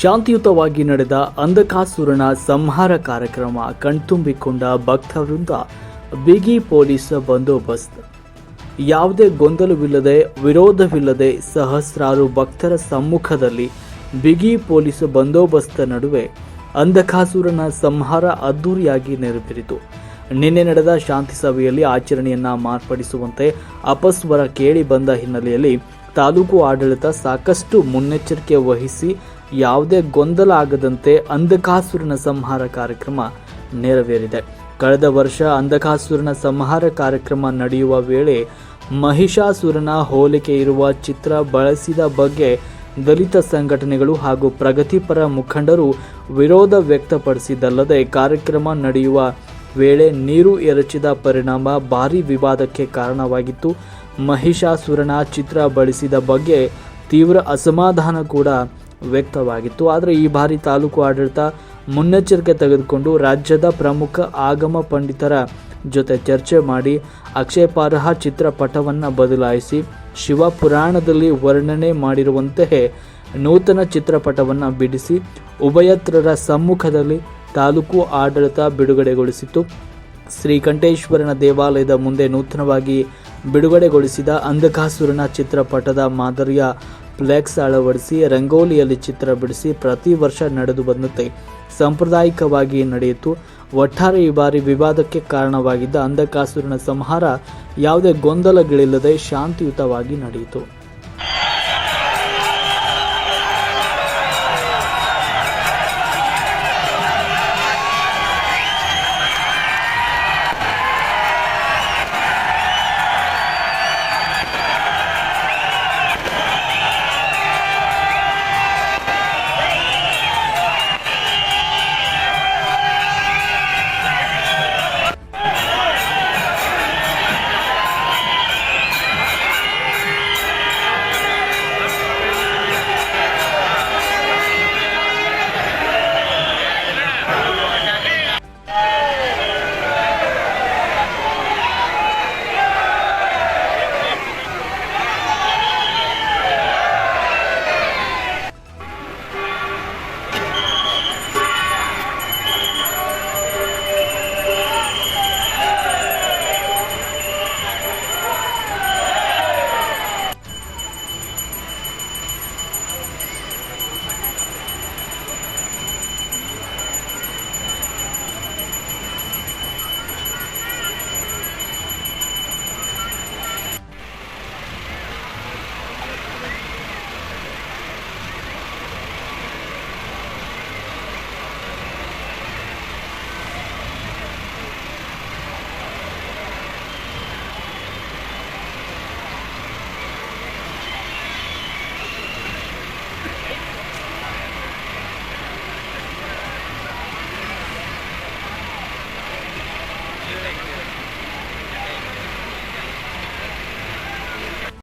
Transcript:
ಶಾಂತಿಯುತವಾಗಿ ನಡೆದ ಅಂಧಕಾಸುರನ ಸಂಹಾರ ಕಾರ್ಯಕ್ರಮ ಕಣ್ತುಂಬಿಕೊಂಡ ಭಕ್ತವೃಂದ ಬಿಗಿ ಪೊಲೀಸ್ ಬಂದೋಬಸ್ತ್. ಯಾವುದೇ ಗೊಂದಲವಿಲ್ಲದೆ, ವಿರೋಧವಿಲ್ಲದೆ ಸಹಸ್ರಾರು ಭಕ್ತರ ಸಮ್ಮುಖದಲ್ಲಿ ಬಿಗಿ ಪೊಲೀಸ್ ಬಂದೋಬಸ್ತ್ ನಡುವೆ ಅಂಧಕಾಸುರನ ಸಂಹಾರ ಅದ್ದೂರಿಯಾಗಿ ನೆರವೇರಿತು. ನಿನ್ನೆ ನಡೆದ ಶಾಂತಿ ಸಭೆಯಲ್ಲಿ ಆಚರಣೆಯನ್ನ ಮಾರ್ಪಡಿಸುವಂತೆ ಅಪಸ್ವರ ಕೇಳಿ ಬಂದ ಹಿನ್ನೆಲೆಯಲ್ಲಿ ತಾಲೂಕು ಆಡಳಿತ ಸಾಕಷ್ಟು ಮುನ್ನೆಚ್ಚರಿಕೆ ವಹಿಸಿ ಯಾವುದೇ ಗೊಂದಲ ಆಗದಂತೆ ಅಂಧಕಾಸುರನ ಸಂಹಾರ ಕಾರ್ಯಕ್ರಮ ನೆರವೇರಿದೆ. ಕಳೆದ ವರ್ಷ ಅಂಧಕಾಸುರನ ಸಂಹಾರ ಕಾರ್ಯಕ್ರಮ ನಡೆಯುವ ವೇಳೆ ಮಹಿಷಾಸುರನ ಹೋಲಿಕೆ ಇರುವ ಚಿತ್ರ ಬಳಸಿದ ಬಗ್ಗೆ ದಲಿತ ಸಂಘಟನೆಗಳು ಹಾಗೂ ಪ್ರಗತಿಪರ ಮುಖಂಡರು ವಿರೋಧ ವ್ಯಕ್ತಪಡಿಸಿದ್ದಲ್ಲದೆ ಕಾರ್ಯಕ್ರಮ ನಡೆಯುವ ವೇಳೆ ನೀರು ಎರಚಿದ ಪರಿಣಾಮ ಭಾರೀ ವಿವಾದಕ್ಕೆ ಕಾರಣವಾಗಿತ್ತು. ಮಹಿಷಾಸುರನ ಚಿತ್ರ ಬಳಸಿದ ಬಗ್ಗೆ ತೀವ್ರ ಅಸಮಾಧಾನ ಕೂಡ ವ್ಯಕ್ತವಾಗಿತ್ತು. ಆದರೆ ಈ ಬಾರಿ ತಾಲೂಕು ಆಡಳಿತ ಮುನ್ನೆಚ್ಚರಿಕೆ ತೆಗೆದುಕೊಂಡು ರಾಜ್ಯದ ಪ್ರಮುಖ ಆಗಮ ಪಂಡಿತರ ಜೊತೆ ಚರ್ಚೆ ಮಾಡಿ ಆಕ್ಷೇಪಾರ್ಹ ಚಿತ್ರಪಟವನ್ನು ಬದಲಾಯಿಸಿ ಶಿವಪುರಾಣದಲ್ಲಿ ವರ್ಣನೆ ಮಾಡಿರುವಂತೆಯೇ ನೂತನ ಚಿತ್ರಪಟವನ್ನು ಬಿಡಿಸಿ ಉಭಯತ್ರರ ಸಮ್ಮುಖದಲ್ಲಿ ತಾಲೂಕು ಆಡಳಿತ ಬಿಡುಗಡೆಗೊಳಿಸಿತು ಶ್ರೀಕಂಠೇಶ್ವರನ ದೇವಾಲಯದ ಮುಂದೆ ನೂತನವಾಗಿ ಬಿಡುಗಡೆಗೊಳಿಸಿದ ಅಂಧಕಾಸುರನ ಚಿತ್ರಪಟದ ಮಾದರಿಯ ಫ್ಲೆಕ್ಸ್ ಅಳವಡಿಸಿ, ರಂಗೋಲಿಯಲ್ಲಿ ಚಿತ್ರ ಬಿಡಿಸಿ ಪ್ರತಿ ವರ್ಷ ನಡೆದು ಬಂದಂತೆ ಸಾಂಪ್ರದಾಯಿಕವಾಗಿ ನಡೆಯಿತು. ಒಟ್ಟಾರೆ ಈ ಬಾರಿ ವಿವಾದಕ್ಕೆ ಕಾರಣವಾಗಿದ್ದ ಅಂಧಕಾಸುರನ ಸಂಹಾರ ಯಾವುದೇ ಗೊಂದಲಗಳಿಲ್ಲದೆ ಶಾಂತಿಯುತವಾಗಿ ನಡೆಯಿತು.